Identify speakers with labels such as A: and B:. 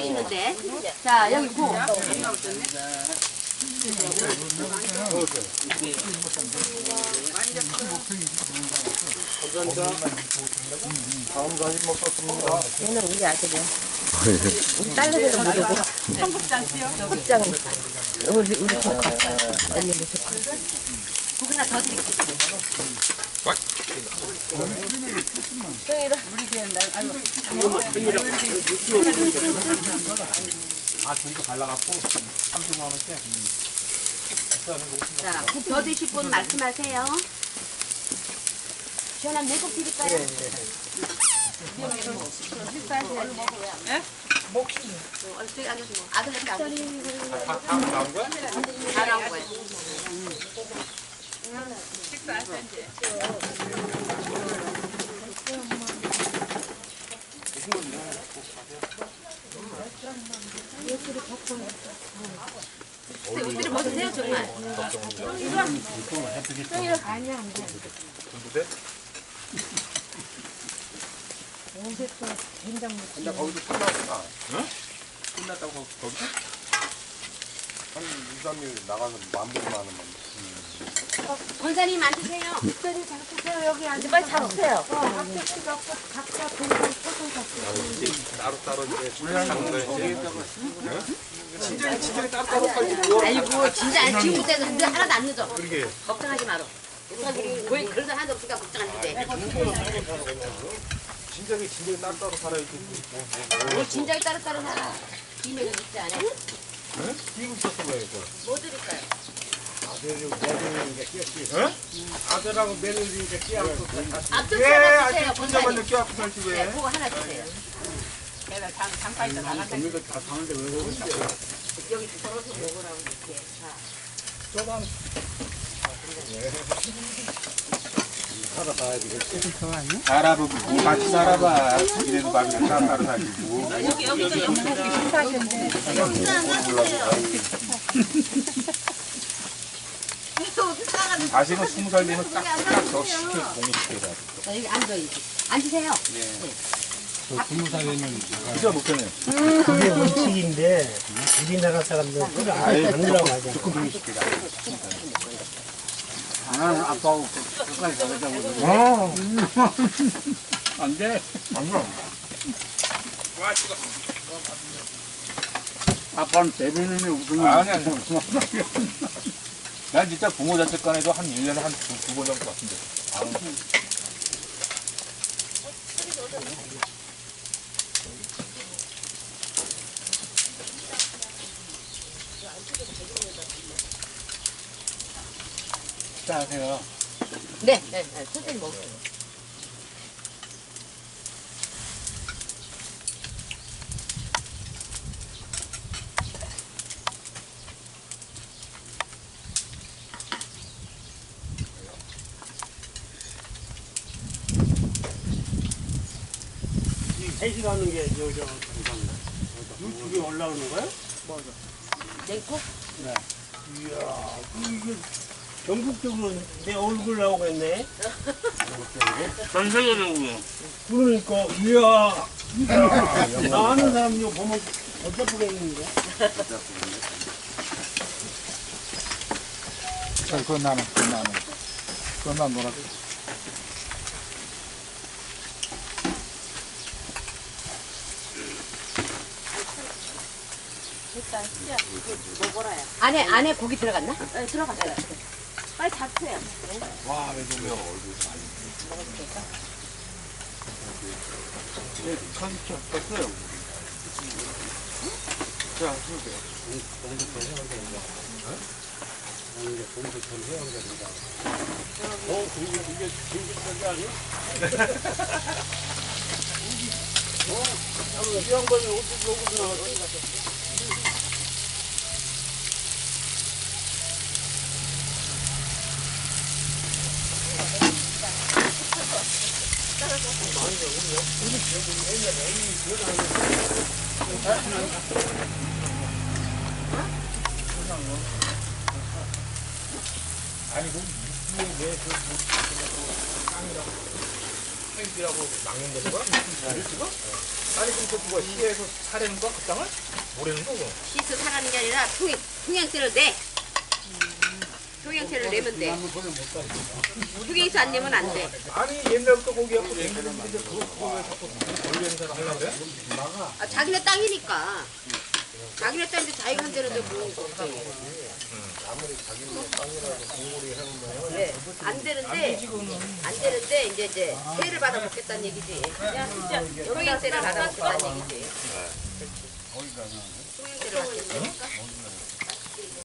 A: 있는데. 자, 여기 고.
B: 얘는 우리 아들이야.
C: 우리 딸내미도 모르고. 청국장 씨요? 국장.
A: 우리, 우리 조카. 언니 조카. 국 하나 더 드릴게요.
D: 아, 전부 갈라갖고 30만 원째.
A: 자, 국더 드실 분 말씀하세요. 시원한 내국 드릴까요? 얼핏 앉아서 먹어. 아들한테 안 줘. 다, 다
E: 나온 거야?
C: 다 나온 거예
F: 요.
B: 옷들이 벗으세요 정말.
F: 전부 돼? 근데 거기도
B: 끝났구나.
E: 응? 끝났다고 거기, 거기?
B: 한 2, 3일 나가서 만보만 하면.
A: 권사님 앉으세요.
F: 빨리 잡으세요.
E: 따로 따로 이제 하는 거야. 친정이 친정이 따로 따로 팔고. 아이고 진짜
A: 지금부터 해도 하나도 안 늦어.
E: 그러게.
A: 걱정하지 마라. 우리 거의 그런 하나도 없으니까 걱정 안 돼.
B: 친정이 친정이 따로따로 살아야지.
A: 우리 진작에 따로 따로 살아. 비밀을 믿지 않아. 끼고 있었어, 왜, 이거. 뭐 드릴까요?
D: 아들하고 며느리니까 끼하고.
A: 앞쪽 예, 하나 아직 주세요, 혼자만. 끼하고 살지, 왜. 네, 그거 하나 주세요. 여기 걸어서 먹으라고 이렇게. 자.
G: 살아보 같이 살아봐. 이래도 밥이랑 따로 따로 살지. 뭐.
A: 다시는 스무 살 되면 딱딱더 시켜 자, 여기 앉아야지. 앉으세요.
H: 진짜
G: 못하네.
A: 그게
D: 원칙인데 우리나라 사람들 그걸 안 하려고 하잖아.
H: 나는 아빠하고 끝까지 가자고. 어. 안 돼. 아빠는 대변인이 웃으면 아니, 아니.
G: 난 진짜 부모 자책간에도 한 1년에
E: 한 두 번 정도 같은데.
G: 아우.
H: 식사하세요.
A: 네, 네, 네. 천천히 먹으세 요.
D: 회식하는 게 저 저
H: 유튜브에
D: 올라오는 거야?
A: 냉국?
D: 이야, 이게 전국적으로 내 얼굴 나오겠네.
H: 전 세계적으로.
D: 그러니까 이야, 이야, 나 아는 사람 이거 보면 어쩌겠는데?
G: 그건 나는, 그건 나는. 그건 난 놀
C: 일단 시작.
B: 먹어라야.
A: 안에 안에 고기 들어갔나? 네, 들어갔어요. 빨리 잡채요.
G: 와, 매소매야
B: 얼굴 많이.
A: 먹을 수
G: 쳤어요. 자, 해볼게요.
H: 공부터 해야 된다. 이제 공부터 해야 된다.
D: 어, 이게 이게 진급적이 아니야?
H: 어,
D: 이런 거는 어떻게 오고 들어갔어?
A: 아니 그럼
E: 이라고 막는 되는 거야? 아니 그럼 그거 시에서 사려는 거? 그 땅을? 모래는 거고?
A: 시에서 사라는 게 아니라 통행, 통양대를 내 통행세를 내면 돼. 통행세 안 내면 안 돼.
E: 아니
G: 옛날부터
E: 거기
G: 갖고
E: 댕기는데
G: 이제
B: 그거
E: 자꾸 권리 행사를 하려고 그래?
A: 아, 자기네 땅이니까. 자기네 땅인데 자기가 한다는데 뭐.
D: 네, 안
A: 되는데,
E: 안
A: 되는데, 이제, 이제, 세를 받아 먹겠다는 얘기지. 야,
C: 진짜,
A: 통행세를 받아 먹겠다는 얘기지. 통행세를 받겠다니까?